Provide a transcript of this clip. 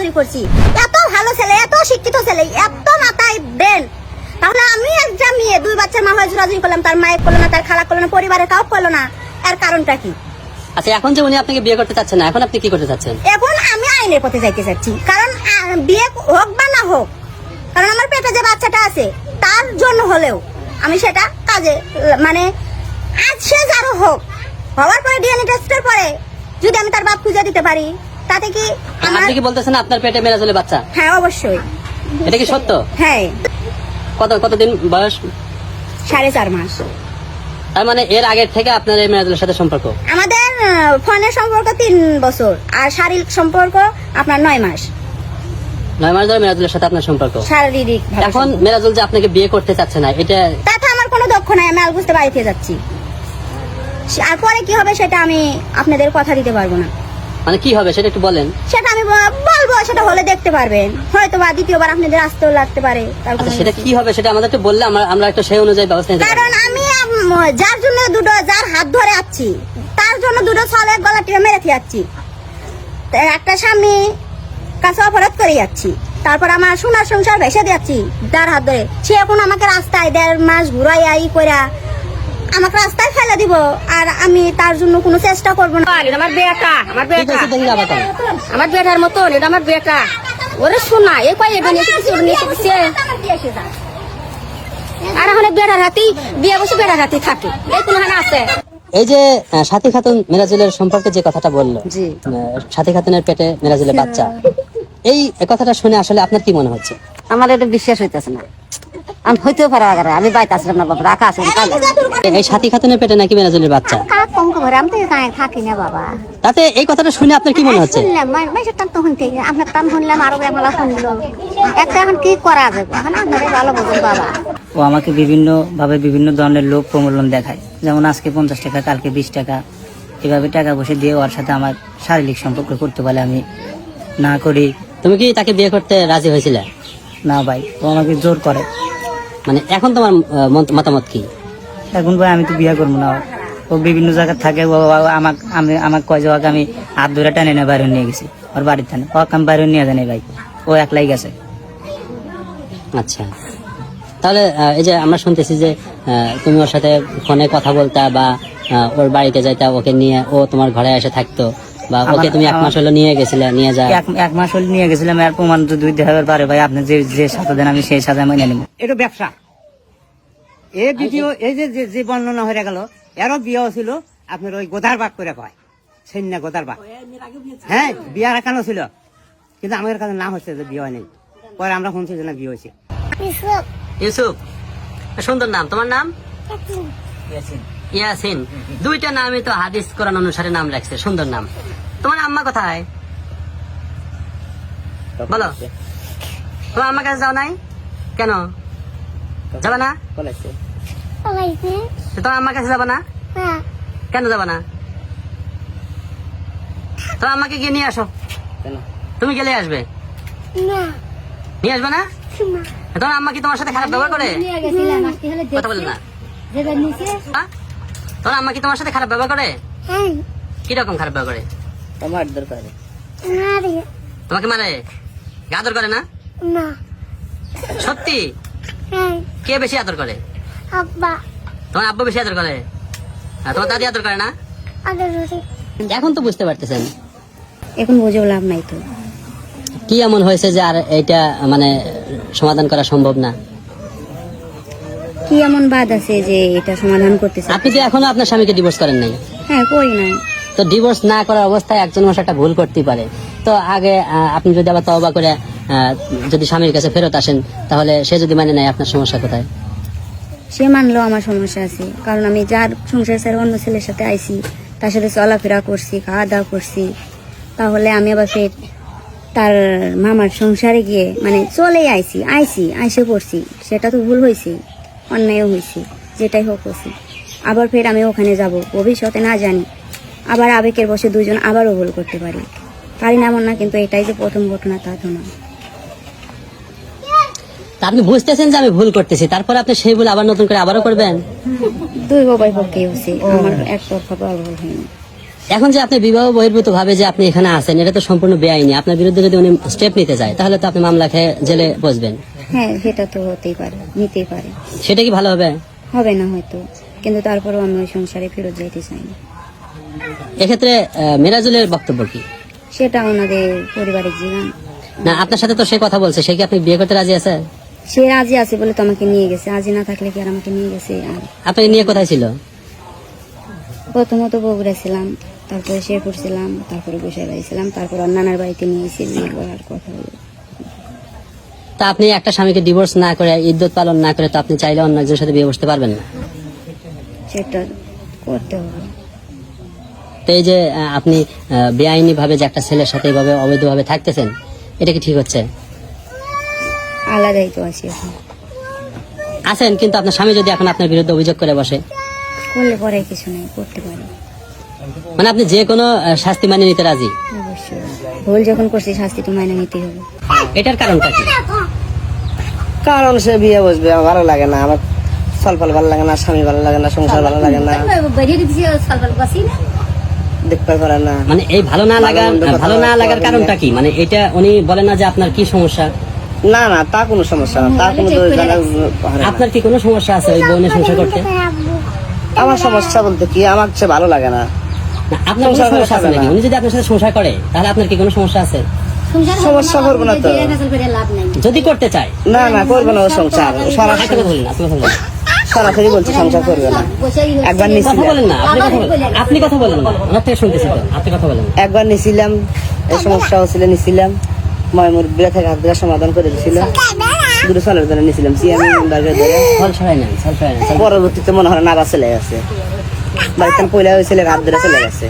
জোরাজুরি করছি। এত ভালো ছেলে এত শিক্ষিত ছেলে এত মাথায় ব্রেন তাহলে আমি একটা মেয়ে দুই বাচ্চার মা হয়ে জোরাজুরি করলাম তার মায়ের করল না তার খালা করল না পরিবারের কাউ করল না। এর কারণটা কি? আচ্ছা এখন যে উনি আপনাকে বিয়ে করতে চাচ্ছেন না এখন আপনি কি করতে চাচ্ছেন? এখন আমি আইনের পথে যাইতে চাচ্ছি। কারণ বিয়ে হোক বা না হোক কারণ আমার পেটে যে বাচ্চাটা আছে তার জন্য হলেও আমি সেটা কাজে মানে আজ সে যারও হোক হওয়ার পরে ডিএনএ টেস্টের পরে যদি আমি তার বাপ খুঁজে দিতে পারি তাতে কি আপনি কি বলতেছেন আপনার পেটে মেরাজুলের বাচ্চা? হ্যাঁ অবশ্যই। এটা কি সত্য? হ্যাঁ। কত কতদিন বয়স? সাড়ে চার মাস। তার মানে এর আগের থেকে আপনার এই মেরাজুলের সাথে সম্পর্ক? আমাদের ফোনের সম্পর্ক তিন বছর আর শারীরিক সম্পর্ক আপনার নয় মাস। নয় মাস ধরে মেরাজুলের সাথে আপনার সম্পর্ক? শারীরিক এখন মেরাজুল যে আপনাকে বিয়ে করতে চাচ্ছে না এটা তাতে আমার কোনো দক্ষ নাই আমি আল বুঝতে বাড়িতে যাচ্ছি। আর পরে কি হবে সেটা আমি আপনাদের কথা দিতে পারব না। মানে কি হবে সেটা একটু বলেন। সেটা আমি বলব সেটা হলে দেখতে পারবেন। হয়তো বা দ্বিতীয়বার আপনাদের আসতেও লাগতে পারে। আচ্ছা সেটা কি হবে সেটা আমাদের একটু বললে আমরা আমরা একটা সেই অনুযায়ী ব্যবস্থা নিতে কারণ আমি যার জন্য দুটো যার হাত ধরে আছি তার জন্য দুটো ছলে গলা টিপে মেরে যাচ্ছি একটা স্বামী কাছে অপরাধ করে যাচ্ছি তারপর আমার সোনার সংসার ভেসে যাচ্ছি যার হাত ধরে। সে এখন আমাকে রাস্তায় দেড় মাস ঘুরাইয়া ই কইরা আমাকে রাস্তায় ফেলে দিব আর আমি তার জন্য কোনো চেষ্টা করব না। আমার বেটা আমার বেটা। আমার বেটার মতন এটা আমার বেটা। ওরে শোনা এই কয় এটা নিয়ে কিছু নিয়ে আর এখন বেটার হাতি বিয়ে বসে বেটার হাতি থাকে। এই কোন আছে? এই যে সাথী খাতুন মেরাজুলের সম্পর্কে যে কথাটা বলল সাথী খাতুনের পেটে মেরাজুলের বাচ্চা এই কথাটা শুনে আসলে আপনার কি মনে হচ্ছে? আমার এটা বিশ্বাস হইতেছে না। আমি হইতেও পারে আগারে আমি বাইতে আসলাম না বাবা রাখা আছে এই সাথী খাতুনের পেটে নাকি মেরাজুলের বাচ্চা? কাক কম করে আমি তো এখানে থাকি না বাবা। তাতে এই কথাটা শুনে আপনার কি মনে হচ্ছে? শুনলাম মাইসের টান তো শুনতে আপনার টান শুনলাম আরও বেলা শুনলো। একটা এখন কি করা যাবে? এখন আপনারে ভালো বুঝুন বাবা। ও আমাকে বিভিন্ন ভাবে বিভিন্ন ধরনের লোক প্রমূল্যন দেখায়। যেমন আজকে পঞ্চাশ টাকা কালকে বিশ টাকা। এভাবে টাকা বসে দিয়ে ওর সাথে আমার শারীরিক সম্পর্ক করতে বলে আমি না করি। তুমি কি তাকে বিয়ে করতে রাজি হয়েছিলে? না ভাই ও আমাকে জোর করে। মানে এখন তোমার মতামত কি? এখন ভাই আমি তো বিয়ে করব না। ও বিভিন্ন জায়গায় থাকে ও আমাকে আমি আমাকে কয় যে আমি হাত ধরে টানে নিয়ে বাইরে নিয়ে গেছি। ওর বাড়ির থানে। ওকে আমি বাইরে নিয়ে জানি ভাই। ও একলাই গেছে। আচ্ছা। তাহলে এই যে আমরা শুনতেছি যে তুমি ওর সাথে ফোনে কথা বলতা বা ওর বাড়িতে যাইতা ওকে নিয়ে ও তোমার ঘরে এসে থাকতো। বা ওকে আমার- তুমি এক মাস হলো নিয়ে গেছিলে নিয়ে যা এক মাস হলে নিয়ে গেছিলাম আর প্রমাণ তো দুই দেখাবার পারে ভাই আপনি যে যে সাথে দেন আমি সেই সাথে মেনে নেব। এটা ব্যবসা। এ ভিডিও এই যে যে- যে বর্ণনা হয়ে গেল এরও বিয়ে ছিল আপনার ওই গোদার বাগ করে কয় সৈন্য গোদার বাগ হ্যাঁ বিয়ে রাখানো ছিল। কিন্তু আমাদের কাছে নাম হচ্ছে যে বিয়ে নেই পরে আমরা শুনছি যে না বিয়ে হয়েছে। ইউসুফ। সুন্দর নাম। তোমার নাম? ইয়াসিন। দুইটা নামই তো হাদিস কোরআন অনুসারে নাম রাখছে। সুন্দর নাম। তোমার আম্মা কোথায়? বলো। তোমার আম্মার কাছে যাও নাই? কেন? যাবে না? তোমার আম্মার কাছে যাবে না? কেন যাবে না? তোমার আম্মাকে গিয়ে নিয়ে আসো। তুমি গেলে আসবে। নিয়ে আসবে না? তোমার আম্মা কি তোমার সাথে খারাপ ব্যবহার করে? কথা বলেন না। হ্যাঁ? তোমার আম্মা কি তোমার সাথে খারাপ ব্যবহার করে? কীরকম খারাপ ব্যবহার করে? আমার দরকার। তোমাকে মারে গা আদর করে না? সত্যি? কে বেশি আদর করে? তোমার আব্বু বেশি আদর করে? তোমার দাদি আদর করে না? এখন তো বুঝতে পারতেছেন। এখন বুঝেও লাভ নাই তো। কি এমন হয়েছে যে আর এটা মানে সমাধান করা সম্ভব না? কি এমন বাদ আছে যে এটা সমাধান করতেছে আপনি তো এখনও আপনার স্বামীকে ডিভোর্স করেন নাই? হ্যাঁ কই নাই। তো ডিভোর্স না করার অবস্থায় একজন মানুষ একটা ভুল করতে পারে। তো আগে আপনি যদি আবার তবা করে যদি স্বামীর কাছে ফেরত আসেন, তাহলে সে যদি মানে নেয়, আপনার সমস্যা কোথায়? সে মানলো আমার সমস্যা আছে। কারণ আমি যার সংসার ছেড়ে অন্য ছেলের সাথে আইছি, তার সাথে চলাফেরা করছি খাওয়া দাওয়া করছি। তাহলে আমি আবার ফের তার মামার সংসারে গিয়ে মানে চলেই আইছি আইছি, আইসে পড়ছি। সেটা তো ভুল হয়েছে অন্যায়ও হয়েছে যেটাই হোক হয়েছে আবার ফের আমি ওখানে যাব, ভবিষ্যতে না জানি। আবার আবেগের বসে দুজন আবারও ভুল করতে পারি। পারি না এমন না কিন্তু এটাই যে প্রথম ঘটনা তা তো না। তা আপনি বুঝতেছেন যে আমি ভুল করতেছি তারপরে আপনি সেই ভুল আবার নতুন করে আবারও করবেন? দুই বাবাই পক্ষেই হচ্ছে আমার এক তরফা বল হয়নি। এখন যে আপনি বিবাহ বহির্ভূত ভাবে যে আপনি এখানে আছেন এটা তো সম্পূর্ণ বেআইনি। আপনার বিরুদ্ধে যদি উনি স্টেপ নিতে যায় তাহলে তো আপনি মামলা খেয়ে জেলে বসবেন। হ্যাঁ সেটা তো হতেই পারে নিতেই পারে। সেটা কি ভালো হবে? হবে না হয়তো কিন্তু তারপরেও আমি ওই সংসারে ফেরত যাইতে চাই না এক্ষেত্রে মিরাজুলের বক্তব্য কি? সেটা ওনাদের পরিবারের জীবন। না আপনার সাথে তো সে কথা বলছে। সে কি আপনি বিয়ে করতে রাজি আছে? সে আজই আছে বলে তো আমাকে নিয়ে গেছে। আজই না থাকলে কি আর আমাকে নিয়ে গেছে? আর আপনাকে নিয়ে কোথায় ছিল? প্রথমত বগুড়া ছিলাম তারপরে শেরপুর ছিলাম তারপরে বসে বাড়িছিলাম তারপর নানার বাড়িতে নিয়ে এসে বিয়ে করার কথা হলো তা আপনি একটা স্বামীকে ডিভোর্স না করে ইদ্যত পালন না করে তো আপনি চাইলে অন্য একজনের সাথে বিয়ে বসতে পারবেন না? সেটা করতে হবে। এই যে আপনি বেআইনি ভাবে যে একটা ছেলের সাথে এইভাবে অবৈধভাবে থাকতেছেন এটা কি ঠিক হচ্ছে? আলাদাই তো আছি এখন। আছেন কিন্তু আপনার স্বামী যদি এখন আপনার বিরুদ্ধে অভিযোগ করে বসে? করলে পরে কিছু নেই করতে পারি। মানে আপনি যে কোনো শাস্তি মানে নিতে রাজি? ভুল যখন করছি শাস্তিটা মাইনে নিতেই হবে। এটার কারণটা কি? কারণ সে বিয়ে বসবে আমার ভালো লাগে না। আমার ফল ভালো লাগে না স্বামী ভালো লাগে না সংসার ভালো লাগে না। দেখতে পারে না। মানে এই ভালো না লাগার ভালো না লাগার কারণটা কি? মানে এটা উনি বলেন না যে আপনার কি সমস্যা? না না তা কোনো সমস্যা না। তা কোনো। আপনার কি কোনো সমস্যা আছে ওই বোনের সংসার করতে? আমার সমস্যা বলতে কি আমার সে ভালো লাগে না। আপনার কোনো সমস্যা আছে নাকি? উনি যদি আপনার সাথে সংসার করে তাহলে আপনার কি কোনো সমস্যা আছে? সমস্যা করব না তো। যদি করতে চায়। না না করব না ও সংসার। সরাসরি সরাসরি বলছে সংসার করবে না। একবার না আপনি কথা বলেন আপনি কথা বলেন না ওনার থেকে শুনতেছি তো আপনি কথা বলেন। একবার নিছিলাম এই সমস্যা হচ্ছিল নিছিলাম। ময়মুর বিরা থেকে হাত সমাধান করে দিয়েছিল দুটো সালের জন্য নিছিলাম সিএম মেম্বারকে ধরে ফল ছড়াই নেন ফল ছড়াই নেন পরবর্তীতে মনে হয় নারা চলে গেছে। বাড়িতে পয়লা হয়েছিল হাত ধরে চলে গেছে।